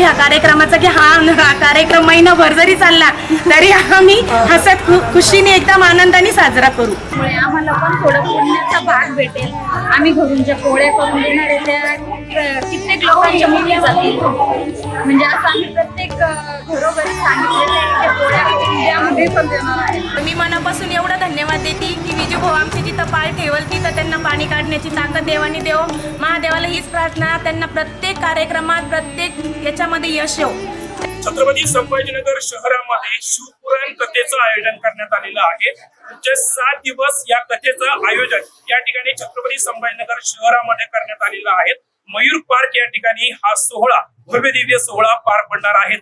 ह्या कार्यक्रमाचा की हा कार्यक्रम महिनाभर जरी चालला तरी आम्ही हसत खुशीने एकदम आनंदाने साजरा करू. त्यामुळे आम्हाला पण थोडं पुण्याचा भाग भेटेल. आम्ही घरून ज्या पोळ्या करून देणार आहे त्या कित्येक लोकांच्या मुली जातील. म्हणजे असं आम्ही प्रत्येक घरोघरी सांगितलेलं आहे पण देणार आहे. मी मनापासून एवढा धन्यवाद देते की विजू भाऊ आमची जिथं पाय ठेवल तिथं त्यांना पाणी काढण्याची ताकद देवानी देव महादेवाला हीच प्रार्थना त्यांना प्रत्येक कार्यक्रमात प्रत्येक याच्यामध्ये यश येऊ. छत्रपती संभाजीनगर शहरामध्ये शिवपुराण कथेचं आयोजन करण्यात आलेलं आहे. जे सात दिवस या कथेचं आयोजन या ठिकाणी छत्रपती संभाजीनगर शहरामध्ये करण्यात आलेलं आहे. मयूर पार्क या ठिकाणी हा सोहळा भव्य दिव्य सोहळा पार पडणार आहे.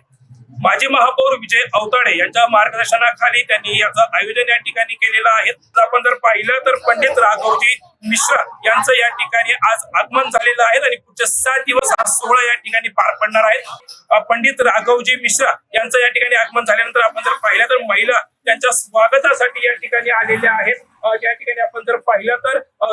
माजी महापौर विजय अवताडे यांच्या मार्गदर्शनाखाली त्यांनी याचं आयोजन या ठिकाणी केलेलं आहे. आपण जर पाहिलं तर पंडित राघवजी मिश्रा यांचं या ठिकाणी आज आगमन झालेलं आहे आणि पुढचे सात दिवस हा सोहळा या ठिकाणी पार पडणार आहे. पंडित राघवजी मिश्रा यांचं या ठिकाणी आगमन झाल्यानंतर आपण जर पाहिलं तर महिला त्यांच्या स्वागतासाठी या ठिकाणी आलेल्या आहेत. त्या या ठिकाणी आपण जर पाहिलं तर अ,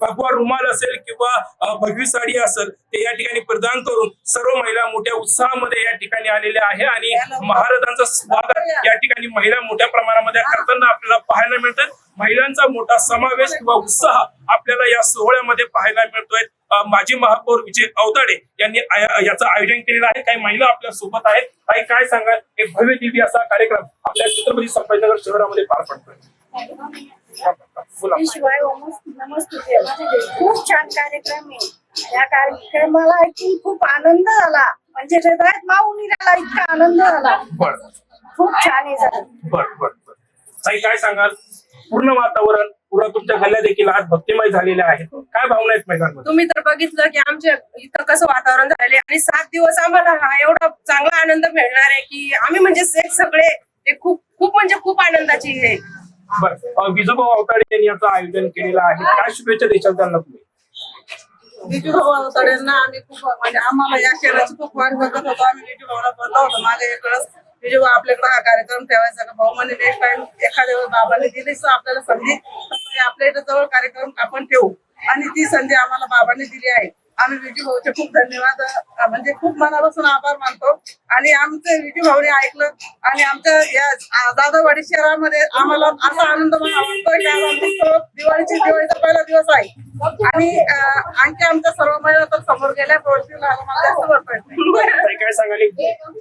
भगवा रुमाल असेल किंवा भगवी साडी असेल ते या ठिकाणी प्रदान करून सर्व महिला मोठ्या उत्साहामध्ये या ठिकाणी आलेल्या आहे आणि महाराजांचं स्वागत या ठिकाणी महिला मोठ्या प्रमाणामध्ये करताना आपल्याला पाहायला मिळतात महिलांचा मोठा समावेश किंवा उत्साह आपल्याला या सोहळ्यामध्ये पाहायला मिळतोय. माजी महापौर विजय अवताडे यांनी याचं आयोजन केलेलं आहे. काही महिला आपल्यासोबत आहेत. काही काय सांगाल? एक भव्य दिव्य असा कार्यक्रम आपल्या छत्रपती संभाजीनगर शहरामध्ये पार पडतोय. शिवाय नमस्ते खूप छान कार्यक्रम आहे. या कार्यक्रमाला ऐकून खूप आनंद झाला. म्हणजे हृदयात इतका आनंद झाला. खूप छान आहे झालं. बर बर बर. ताई काय सांगाल? पूर्ण वातावरण पूर्ण तुमच्या गल्ल्या देखील आज भक्तिमय झालेल्या आहेत काय भावना आहेत महिलांमध्ये तुम्ही तर बघितलं की आमच्या इथं कसं वातावरण झाले आणि सात दिवस आम्हाला हा एवढा चांगला आनंद मिळणार आहे की आम्ही म्हणजे सगळे ते खूप खूप म्हणजे खूप आनंदाची हे. बर. विजोबा अवताडे यांनी याचं आयोजन केलेलं आहे. काय शुभेच्छा देशाल त्यांना तुम्ही? विजूभाऊ अवतड्यांना आम्ही खूप म्हणजे आम्हाला या खेळाची खूप वाट बघत होतो. आम्ही विजूभाऊला बोललो होतो मागे मी जेव्हा आपल्याकडे हा कार्यक्रम ठेवायचा का भाऊ म्हणे नेक्स्ट टाइम एखाद्या वेळेस बाबांनी दिली तर आपल्याला संधी आपल्या इथं जवळ कार्यक्रम आपण ठेवू. आणि ती संधी आम्हाला बाबांनी दिली आहे. आम्ही विजू भाऊचे खूप धन्यवाद म्हणजे खूप मनापासून आभार मानतो. आणि आमचे विजू भाऊने ऐकलं आणि आमच्या या दादावाडी शहरामध्ये आम्हाला असा आनंद वाटतो की आज दिवाळीची दिवाळीचा पहिला दिवस आहे. आणि आणखी आमच्या सर्व महिला तर समोर गेल्या प्रवृत्तीला आम्हाला जास्त भर काय सांगाल?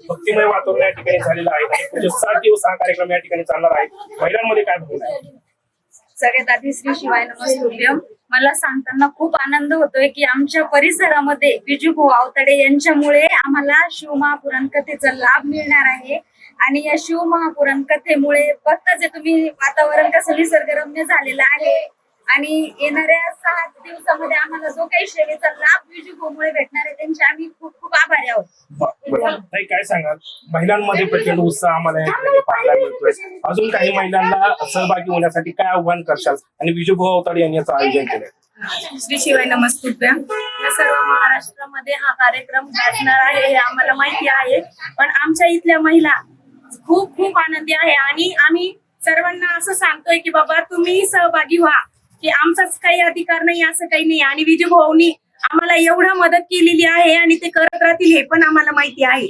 भक्तिमय वातावरण या ठिकाणी झालेलं आहे. म्हणजे सात दिवस हा कार्यक्रम या ठिकाणी चालणार आहे. महिलांमध्ये काय भावना आहे? सगळ्यात आधी श्री शिवाय नमस्तुभ्यम. मला सांगताना खूप आनंद होतोय की आमच्या परिसरामध्ये बिजू भाऊ यांच्यामुळे आम्हाला शिवमहापुराण कथेचा लाभ मिळणार आहे. आणि या शिवमहापुराण कथेमुळे बघताच तुम्ही वातावरण कसं निसर्गरम्य झालेलं आहे आणि येणाऱ्या सहा दिवसामध्ये आम्हाला जो काही सेवेचा लाभ बिजू भाऊमुळे भेटणार आहे त्यांचे आम्ही खूप खूप आभारी आहोत. ताई काय सांगाल? महिलांमध्ये प्रचंड उत्साह आम्हाला या ठिकाणी पाहायला मिळतोय. अजून काही महिलांना सहभागी होण्यासाठी काय आव्हान करशाल? आणि विजूभाऊ अवताडे यांनी याचं आयोजन केलंय. श्री शिवाय नमस्तुभ्या. सर्व महाराष्ट्रामध्ये हा कार्यक्रम गाजणार आहे हे आम्हाला माहिती आहे. पण आमच्या इथल्या महिला खूप खूप आनंदी आहे. आणि आम्ही सर्वांना असं सांगतोय की बाबा तुम्ही सहभागी व्हा. की आमचाच काही अधिकार नाही असं काही नाही. आणि विजय भाऊनी आम्हाला एवढं मदत केलेली आहे आणि ते करत राहतील हे पण आम्हाला माहिती आहे.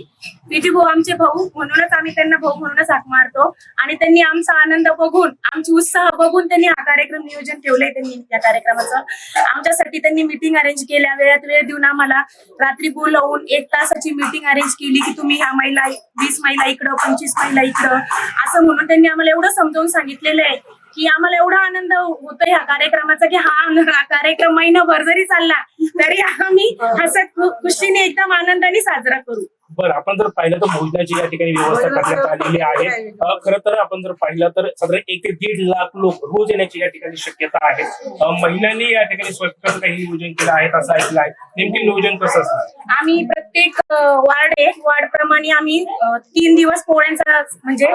विजय भाऊ आमचे भाऊ म्हणूनच आम्ही त्यांना भाऊ म्हणूनच हाक मारतो. आणि त्यांनी आमचा आनंद बघून आमची उत्साह बघून त्यांनी हा कार्यक्रम नियोजन ठेवलंय त्यांनी या कार्यक्रमाचं. आमच्यासाठी त्यांनी मिटिंग अरेंज केल्या. वेळात वेळ देऊन आम्हाला रात्री बोलवून एक तासाची मिटिंग अरेंज केली की तुम्ही ह्या महिला वीस महिला इकडं पंचवीस महिला इकडं असं म्हणून त्यांनी आम्हाला एवढं समजावून सांगितलेलं आहे. की आम्हाला एवढा आनंद होतो ह्या कार्यक्रमाचा की हा कार्यक्रम महिनाभर जरी चालला तरी आम्ही हसत खुशीने एकदम आनंदाने साजरा करू. बरं आपण जर पाहिलं तर भोजनाची या ठिकाणी व्यवस्था करण्यात आलेली आहे. अ, खरं तर आपण जर पाहिलं तर साधारण एक ते दीड लाख लोक रोज येण्याची या ठिकाणी शक्यता आहे. अ, महिलांनी या ठिकाणी स्वयंपाकाचं काही नियोजन केलं आहे असं ऐकलं आहे नेमके नियोजन कसं असणार? आम्ही प्रत्येक वार्ड आहे. वार्ड प्रमाणे आम्ही तीन दिवस पोळ्यांचा म्हणजे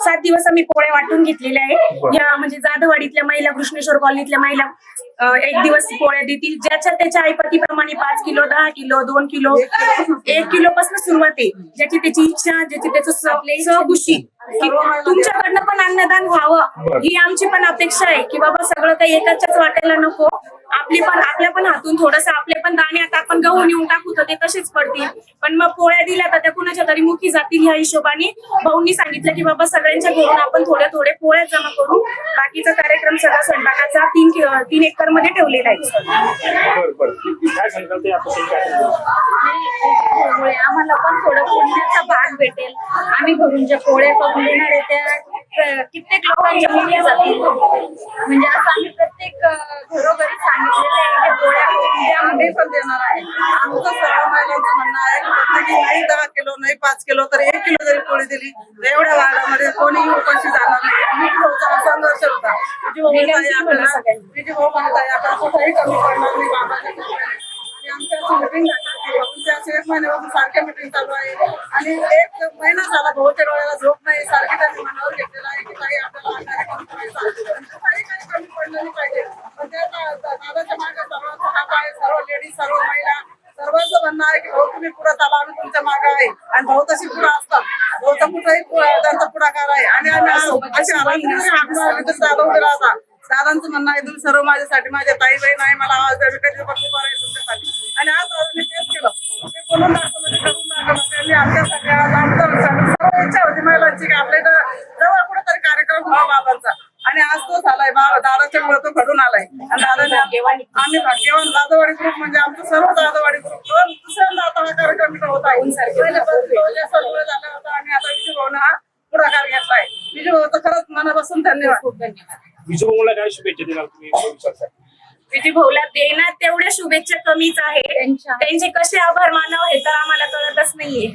सात दिवस आम्ही पोळ्या वाटून घेतलेल्या आहे. या म्हणजे जाधववाडीतल्या महिला कृष्णेश्वर कॉलनीतल्या महिला एक दिवस पोळ्या देतील. ज्याच्या त्याच्या आईपतीप्रमाणे पाच किलो दहा किलो दोन किलो एक किलो पासून सुरुवात आहे. ज्याची त्याची इच्छा ज्याची त्याचं सहखुशी तुमच्याकडनं पण अन्नदान व्हावं ही आमची पण अपेक्षा आहे. की बाबा सगळं काही एकाच्याच वाटायला नको. आपली पण आपल्या पण हातून थोडस आपले पण दाणे आता आपण गहू नेऊन टाकू तर ते तसेच पडतील. पण मग पोळ्या दिल्या तर त्या कुणाच्या तरी मुखी जातील ह्या हिशोबाने भाऊंनी सांगितलं की बाबा सगळ्यांच्या घरून आपण थोड्या थोडे पोळ्या जमा करू. बाकीचा कार्यक्रम सगळा स्वयंपाकाचा तीन तीन एकरमध्ये ठेवलेला आहे. त्यामुळे आम्हाला पण थोडं पुण्याचा भाग भेटेल. आम्ही घरून ज्या पोळ्या करून देणार आहे. त्या कित्येक लोकांच्या मुली जातील. म्हणजे असं आम्ही प्रत्येक घरोघरी सांगितलेलं आहे की पोळ्या आम्ही पण देणार आहे. आमचं सर्व महिलांचं म्हणणं आहे की प्रत्येकी नाही दहा किलो नाही पाच किलो तर एक किलो जरी पोळी दिली तर एवढ्या वार्डामध्ये कोणीही उपाशी जाणार नाही. आम्ही भाऊचा संघर्ष होता. विजू भाऊ म्हणत आहे आपल्याला कुठेही कमी पडणार नाही. आणि आमच्या सारख्या मिटिंग चालू आहे आणि एक महिना झाला बहुतेक वेळेला झोप नाही सारखी त्यांनी मनावर घेतलेला आहे की काही आपल्याला काही काही कमी पडलं नाही पाहिजे पण त्या दादाच्या मागे सर्वांचा हात आहे सर्व लेडीज सर्व महिला सर्वांचं म्हणणं आहे की भाऊ तुम्ही पुढे आला आम्ही तुमच्या मागे आहे आणि भाऊ तशी पुढे असतात भाऊचा कुठेही पु- त्यांचा पुढाकार आहे आणि आम्ही आ- अशी आरामशीर जरी हाकणार दादा उभे राहतात दादांचं म्हणणं आहे तुम्ही सर्व माझ्यासाठी माझ्या ताई बहीण आहे मला आवाज द्या मी कधी पण उभा आहे तुमच्यासाठी. आणि आज बोलून दाखवलं करून दाखवलं. त्यांनी सर्व इच्छा होती महिलांची की आपल्या जवळ कुठेतरी कार्यक्रम व्हावा बाबांचा. आणि आज तो झालाय दादाच्या मुळे तो घडून आलाय. आणि दादाने आम्ही भाग्यवान दादावाडी ग्रुप म्हणजे आमचं सर्व दादावाडी ग्रुप दोन दुसऱ्यांदा आता हा कार्यक्रम होत आहे. म्हणजे झाला होता. आणि आता विजू भाऊन हा पुढाकार घेतलाय. विजू भाऊचं खरंच मनापासून धन्यवाद खूप धन्यवाद. विजू भाऊला काय शुभेच्छा देणार तुम्ही? विजय भाऊला देण्यात तेवढ्या शुभेच्छा कमीच आहे त्यांच्या- त्यांचे कसे आभार मानावं हे तर आम्हाला कळतच नाहीये.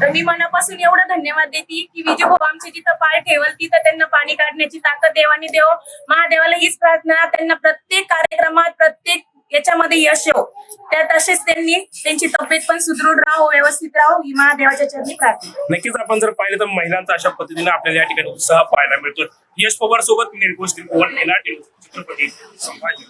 तर मी मनापासून एवढं धन्यवाद देते की विजय भाऊ आमचे जिथं पाय ठेवल तिथं त्यांना पाणी काढण्याची ताकद देवानी देव. महादेवाला हीच प्रार्थना त्यांना प्रत्येक कार्यक्रमात प्रत्येक याच्यामध्ये यश येऊ त्या तसेच त्यांनी त्यांची तब्येत पण सुदृढ राहो व्यवस्थित राहो ही महादेवाच्या चरणी प्रार्थना. नक्कीच आपण जर पाहिलं तर महिलांचा अशा पद्धतीने आपल्याला या ठिकाणी उत्साह पाहायला मिळतो यश पवार सोबत निर्घोष पवन येणार संभाजी